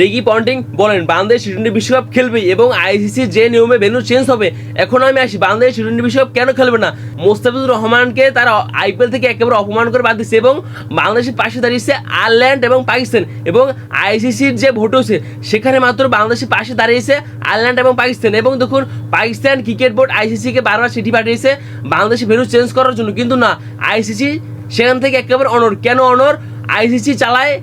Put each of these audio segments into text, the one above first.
রেগি Ponting বলেন, বাংলাদেশ টি বিশ্বকাপ খেলবে এবং আইসিসি যে নিয়মে ভেন্যু চেঞ্জ হবে। এখন আমি আসি, বাংলাদেশ টি বিশ্বকাপ কেন খেলবে না? মোস্তাফিজুর রহমানকে তারা আইপিএল থেকে একেবারে অপমান করে বাদ দিচ্ছে এবং বাংলাদেশের পাশে দাঁড়িয়েছে আয়ারল্যান্ড এবং পাকিস্তান এবং আইসিসির যে ভোট হয়েছে সেখানে মাত্র বাংলাদেশের পাশে দাঁড়িয়েছে আয়ারল্যান্ড এবং পাকিস্তান। এবং দেখুন, পাকিস্তান ক্রিকেট বোর্ড আইসিসিকে বারবার চিঠি পাঠিয়েছে বাংলাদেশে ভেন্যু চেঞ্জ করার জন্য। কিন্তু না, আইসিসি সেখান থেকে একেবারে অনর কেন অনর আইসিসি চালায়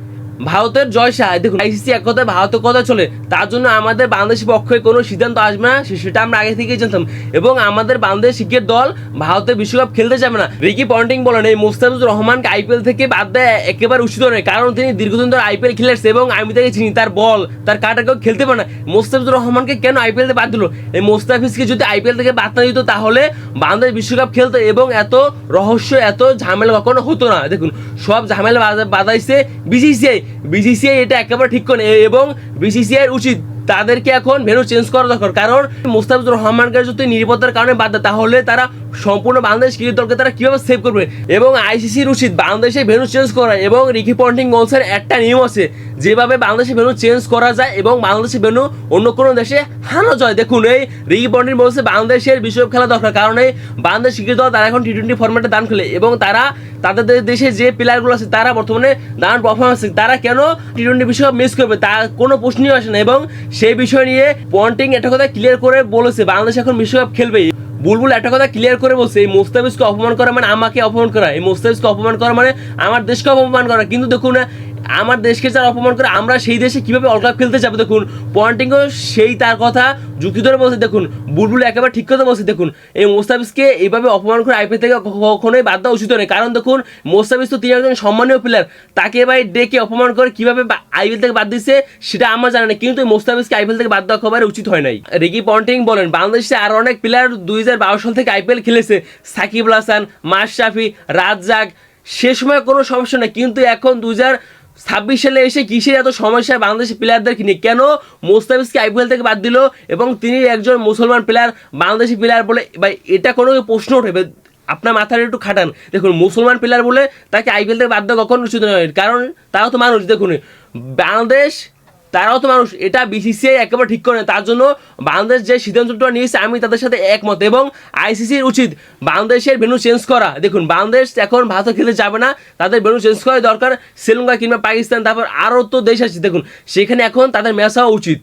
ভারতের জয় শাহ দেখুন, আইসিসি এক কথায় ভারতের কথা চলে। তার জন্য আমাদের বাংলাদেশের পক্ষে কোনো সিদ্ধান্ত আসবে না সেটা আমরা আগে থেকেই জানতাম। এবং আমাদের বাংলাদেশ ক্রিকেট দল ভারতের বিশ্বকাপ খেলতে যাবে না। রিকি পন্টিং বলেন, এই মোস্তাফিজুর রহমানকে আইপিএল থেকে বাদ দেয় একেবারে উচিত নয়, কারণ তিনি দীর্ঘদিন ধরে আইপিএল খেলেছে এবং আমি তাকে চিনি, তার বল, তার কাটা কেউ খেলতে পারে না। মোস্তাফিজুর রহমানকে কেন আইপিএল থেকে বাদ দিল? এই মোস্তাফিজকে যদি আইপিএল থেকে বাদ না দিত, তাহলে বাংলাদেশ বিশ্বকাপ খেলতো এবং এত রহস্য, এত ঝামেলা কখনো হতো না। দেখুন, সব ঝামেলা বাদাইছে বিসিসিআই। বিসিসিআই এটা একেবারে ঠিক করে এবং বিসিসিআই উচিত তাদেরকে এখন ভেন্যু চেঞ্জ করা দরকার। কারণ মুস্তাফিজুর রহমানকে যদি নিরাপত্তার কারণে বাদ দেয়, তাহলে তারা সম্পূর্ণ বাংলাদেশ ক্রিকেট দলকে তারা কীভাবে সেভ করবে? এবং আইসিসির উচিত বাংলাদেশে ভেন্যু চেঞ্জ করা এবং রিকি পন্টিং বলছেন একটা নিয়ম আছে, যেভাবে বাংলাদেশে ভেন্যু চেঞ্জ করা যায় এবং বাংলাদেশে ভেন্যু অন্য কোনো দেশে হানা যায়। দেখুন, এই রিকি পন্টিং বলছে বাংলাদেশের বিশ্বকাপ খেলা দরকার, কারণ এই বাংলাদেশ ক্রিকেট দল তারা এখন টি টোয়েন্টি ফর্মেটে দান খেলে, এবং তারা তাদের দেশে যে প্লেয়ারগুলো আছে, তারা বর্তমানে দারুণ পারফরমেন্স তারা কেন টি টোয়েন্টি বিশ্বকাপ মিস করবে, তা কোনো প্রশ্নই আসে না, এবং সেই বিষয় নিয়ে পন্টিং একটা কথা ক্লিয়ার করে বলেছে, বাংলাদেশ এখন বিশ্বকাপ খেলবে বুলবুল একটা কথা ক্লিয়ার করে বলছে, এই মোস্তাফিজকে অপমান করা মানে আমাকে অপমান করা, এই মোস্তাফিজকে অপমান করা মানে আমার দেশকে অপমান করা। কিন্তু দেখুন আমার দেশকে যারা অপমান করে, আমরা সেই দেশে কীভাবে কাপ খেলতে যাব? দেখুন পয়েন্টিংও সেই তার কথা, যুক্তি ধরে বলছে, দেখুন, বুলবুল একেবারে ঠিক কথা বলছে, দেখুন, এই মোস্তাফিজকে এইভাবে অপমান করে আইপিএল থেকে কখনোই বাদ দেওয়া উচিত নয়। কারণ দেখুন, মোস্তাফিজ তো তিনি একজন সম্মানীয় প্লেয়ার তাকে এবার ডেকে অপমান করে কীভাবে আইপিএল থেকে বাদ দিচ্ছে সেটা আমার জানা নেই কিন্তু মোস্তাফিজকে আইপিএল থেকে বাদ দেওয়া একেবারে উচিত হয় নাই। রিকি পন্টিং বলেন, বাংলাদেশে আরও অনেক প্লেয়ার দুই হাজার বারো সাল থেকে আইপিএল খেলেছে, সাকিব হাসান, মাশরাফি, রাজ্জাক, সে সময় কোনো সমস্যা নেই, কিন্তু এখন দু হাজার ছাব্বিশ সালে এসে কিসের এত সমস্যা বাংলাদেশের প্লেয়ারদের নিয়ে কেন মোস্তাফিজকে আইপিএল থেকে বাদ দিল এবং তিনি একজন মুসলমান প্লেয়ার বাংলাদেশি প্লেয়ার বলে? বা এটা কোনো প্রশ্ন উঠেবে আপনার মাথার একটু খাটান। দেখুন, মুসলমান প্লেয়ার বলে তাকে আইপিএল থেকে বাদ দেওয়া কখনো উচিত নয়। কারণ তারাও তো মানুষ, দেখুন। বাংলাদেশ তারাও তো মানুষ। এটা বিসিসিআই একেবারে ঠিক করে। তার জন্য বাংলাদেশ যে সিদ্ধান্তটা নিয়েছে, আমি তাদের সাথে একমত এবং আইসিসির উচিত বাংলাদেশের ভেন্যু চেঞ্জ করা। দেখুন, বাংলাদেশ এখন ভারত খেলে যাবে না। তাদের ভেন্যু চেঞ্জ করা দরকার। শ্রীলঙ্কা কিংবা পাকিস্তান, তারপর আরও তো দেশ আছে। দেখুন, সেখানে এখন তাদের ম্যাচ হওয়া উচিত।